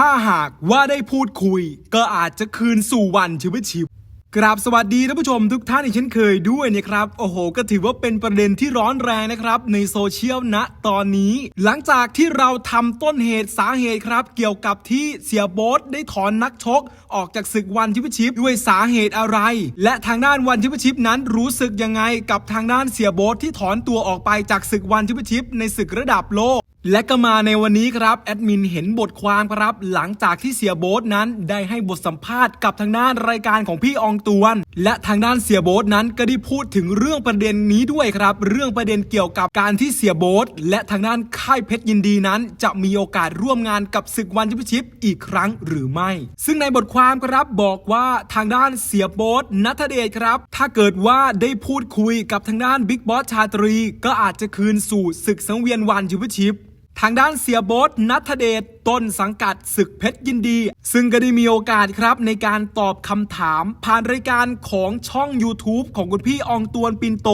ถ้าหากว่าได้พูดคุย ก็อาจจะคืนสู่วันชีวิตชีพกราบสวัสดีท่านผู้ชมทุกท่านอีกเช่นเคยด้วยนะครับ โอ้โห ก็ถือว่าเป็นประเด็นที่ร้อนแรงนะครับ ในโซเชียลณตอนนี้ หลังจากที่เราทำต้นเหตุสาเหตุครับ เกี่ยวกับที่เสียโบ๊ทได้ถอนนักชก ออกจากศึกวันชิพชิปด้วยสาเหตุอะไร และทางด้านวันชิพชิปนั้นรู้สึกยังไงกับทางด้านเสียโบ๊ทที่ถอนตัวออกไปจากศึกวันชิพชิปในศึกระดับโลก และก็มาในวันนี้ครับแอดมินเห็นบทความครับ หลังจากที่เสียโบ๊ทนั้นได้ให้บทสัมภาษณ์กับทางด้านรายการของพี่อองตวน และทางด้านเสียโบ๊ทนั้นก็ได้พูดถึงเรื่องประเด็นนี้ด้วยครับ เรื่องประเด็นเกี่ยวกับการที่เสียโบ๊ทและทางด้านค่ายเพชรยินดีนั้น จะมีโอกาสร่วมงานกับศึกวันชิพชิปอีกครั้งหรือไม่ ซึ่งในบทความครับบอกว่าทางด้านเสียโบ๊ทนัทเดชครับ ถ้าเกิดว่าได้พูดคุยกับทางด้านบิ๊กบอสชาตรี ก็อาจจะคืนสู่ศึกสังเวียนวันชิพชิป ทางด้านเสียโบ๊ทนัทเดช ต้นสังกัดศึกเพชรยินดี ซึ่งก็ได้มีโอกาสครับในการตอบคำถาม ผ่านรายการของช่อง YouTube ของคุณพี่องตวนปินโต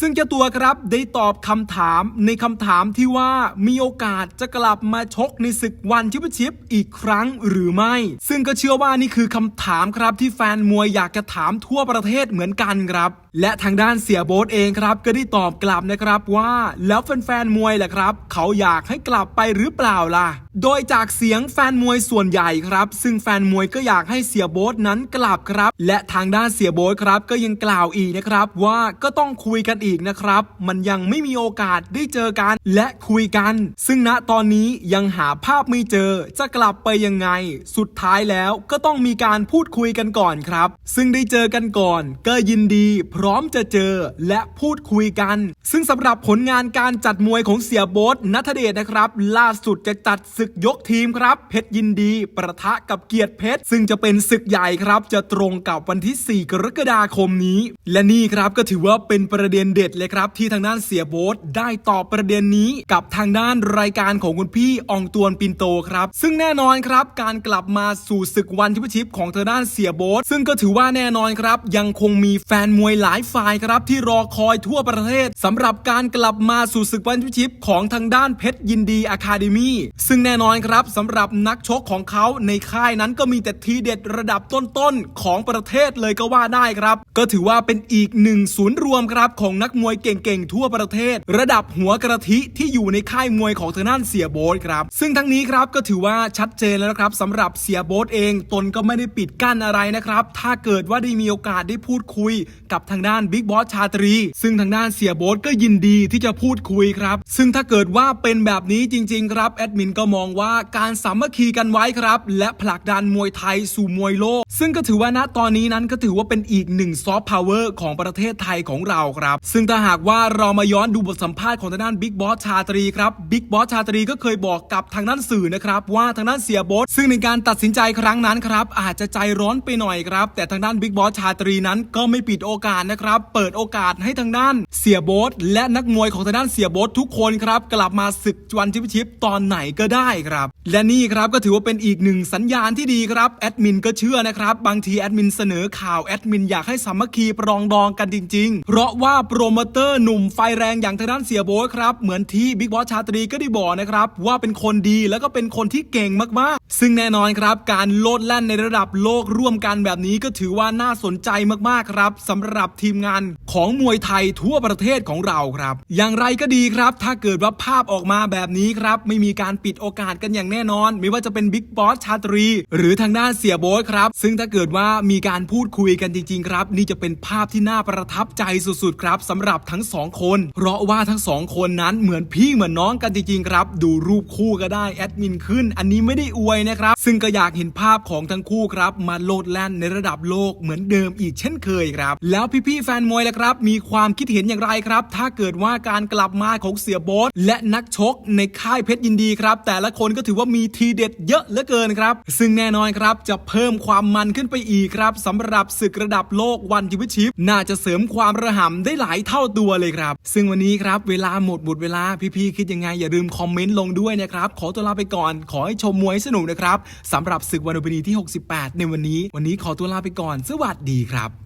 ซึ่งเจ้าตัวครับได้ตอบคำถามในคำถามที่ว่ามีโอกาสจะกลับมาชกในศึกวันชิปชิปอีกครั้งหรือไม่ ซึ่งก็เชื่อว่านี่คือคำถามครับที่แฟนมวยอยากจะถามทั่วประเทศเหมือนกันครับ และทางด้านเสียโบ๊ทเองครับก็ได้ตอบกลับนะครับว่าแล้วแฟนๆมวยแหละครับ เขาอยากให้กลับไปหรือเปล่าล่ะ โดยจากเสียงแฟนมวยส่วนใหญ่ครับ ซึ่งแฟนมวยก็อยากให้เสียโบ๊ทนั้นกลับครับ และทางด้านเสียโบ๊ทครับ ก็ยังกล่าวอีกนะครับว่าก็ต้องคุยกันอีกนะครับ มันยังไม่มีโอกาสได้เจอกันและคุยกัน ซึ่งณตอนนี้ยังหาภาพไม่เจอ จะกลับไปยังไง สุดท้ายแล้วก็ต้องมีการพูดคุยกันก่อนครับ ซึ่งได้เจอกันก่อน ก็ยินดีพร้อมจะเจอและพูดคุยกัน ซึ่งสำหรับผลงานการจัดมวยของเสียโบ๊ทนัทเดชนะครับ ล่าสุดจะจัดศึกยกทีมครับ เพชรยินดีประทะกับเกียรติเพชร ซึ่งจะเป็นศึกใหญ่ครับ จะตรงกับวันที่ 4 กรกฎาคมนี้ และนี่ครับก็ถือว่าเป็นประเด็นเด็ดเลยครับ ที่ทางด้านเสียโบ๊ทได้ตอบประเด็นนี้กับทางด้านรายการของคุณพี่องตวนปินโตครับ ซึ่งแน่นอนครับ การกลับมาสู่ศึกวันชิปชิปของทางด้านเสียโบ๊ทซึ่งก็ถือว่าแน่นอนครับ ยังคงมีแฟนมวยหลายฝ่ายครับ ที่รอคอยทั่วประเทศสำหรับการกลับมาสู่ศึกวันชิปชิปของทางด้านเพชรยินดีอะคาเดมี่ซึ่งแน่นอนครับสำหรับนักชกของเขาในค่ายนั้นก็มีแต่ทีเด็ดระดับต้นๆของประเทศเลยก็ว่าได้ครับ ก็ถือว่าเป็นอีกหนึ่งศูนย์รวมครับของนักมวยเก่งๆทั่วประเทศ ระดับหัวกระทิที่อยู่ในค่ายมวยของทางด้านเสียโบ๊ทครับ ซึ่งทั้งนี้ครับก็ถือว่าชัดเจนแล้วครับสำหรับเสียโบ๊ทเองตนก็ไม่ได้ปิดกั้นอะไรนะครับ ถ้าเกิดว่าได้มีโอกาสได้พูดคุยกับทางด้านบิ๊กบอสชาตรี ซึ่งทางด้านเสียโบ๊ทก็ยินดีที่จะพูดคุยครับ ซึ่งถ้าเกิดว่าเป็นแบบนี้จริง ๆ ครับแอดมินก็มองว่าการสามัคคีกันไว้ครับ และผลักดันมวยไทยสู่มวยโลก ซึ่งก็ถือว่าณตอนนี้นั้นก็ถือว่าเป็นอีกหนึ่งซอฟต์พาวเวอร์ของประเทศไทยของเราครับ ซึ่งถ้าหากว่าเรามาย้อนดูบทสัมภาษณ์ของทางด้านบิ๊กบอสชาตรีครับบิ๊กบอสชาตรีก็เคยบอกกับทางด้านสื่อนะครับว่าทางด้านเสียโบสซึ่งในการตัดสินใจครั้งนั้นครับอาจจะใจร้อนไปหน่อยครับ แต่ทางด้านบิ๊กบอสชาตรีนั้นก็ไม่ปิดโอกาสนะครับเปิดโอกาสให้ทางด้านเสียโบสและนักมวยของทางด้านเสียโบสทุกคนครับกลับมาศึกวันชิปชิปตอนไหนก็ได้ครับ และนี่ครับก็ถือว่าเป็นอีกหนึ่งสัญญาณที่ดีครับแอดมินก็เชื่อนะครับบางทีแอดมินเสนอข่าวแอดมินอยากให้สามัคคีปรองดองกันจริง ๆ เพราะว่าโปรโมเตอร์หนุ่มไฟแรงอย่างทางด้านเสียโบสครับ เหมือนที่บิ๊กบอสชาตรีก็ได้บอกนะครับ ว่าเป็นคนดีแล้วก็เป็นคนที่เก่งมากๆ ซึ่งแน่นอนครับ การโลดแล่นในระดับโลกร่วมกันแบบนี้ก็ถือว่าน่าสนใจมากๆครับสำหรับทีมงานของมวยไทยทั่วประเทศของเราครับ อย่างไรก็ดีครับ ถ้าเกิดว่าภาพออกมาแบบนี้ครับไม่มีการปิดโอกาสกันอย่างแน่นอน ไม่ว่าจะเป็นบิ๊กบอสชาตรี หรือทางด้านเสียโบ๊ทครับ ซึ่งถ้าเกิดว่ามีการพูดคุยกันจริง ๆ ครับ นี่จะเป็นภาพที่น่าประทับใจสุดๆ ครับสำหรับทั้งสองคน เพราะว่าทั้งสองคนนั้นเหมือนพี่เหมือนน้องกันจริง ๆ ครับ ดูรูปคู่ก็ได้แอดมินขึ้น อันนี้ไม่ได้อวยนะครับ ซึ่งก็อยากเห็นภาพของทั้งคู่ครับ มาโลดแล่นในระดับโลกเหมือนเดิมอีกเช่นเคยครับ แล้วพี่ๆแฟนมวยล่ะครับ มีความคิดเห็นอย่างไรครับ ถ้าเกิดว่าการกลับมาของเสียโบ๊ทและนักชกในค่ายเพชรยินดีครับ แต่ละคนก็ถือว่ามีทีเด็ดเยอะเหลือเกินครับ ซึ่งแน่นอนครับจะเพิ่มความมันขึ้นไปอีกครับสำหรับศึกระดับโลกวันจิวิชิป น่าจะเสริมความระห่ำได้หลายเท่าตัวเลยครับ ซึ่งวันนี้ครับเวลาหมดหมดเวลาพี่ๆคิดยังไงอย่าลืมคอมเมนต์ลงด้วยนะครับขอตัวลาไปก่อน ขอให้ชมมวยสนุกนะครับสำหรับศึกวันอุบลินีที่ 68 ในวันนี้ วันนี้ขอตัวลาไปก่อน สวัสดีครับ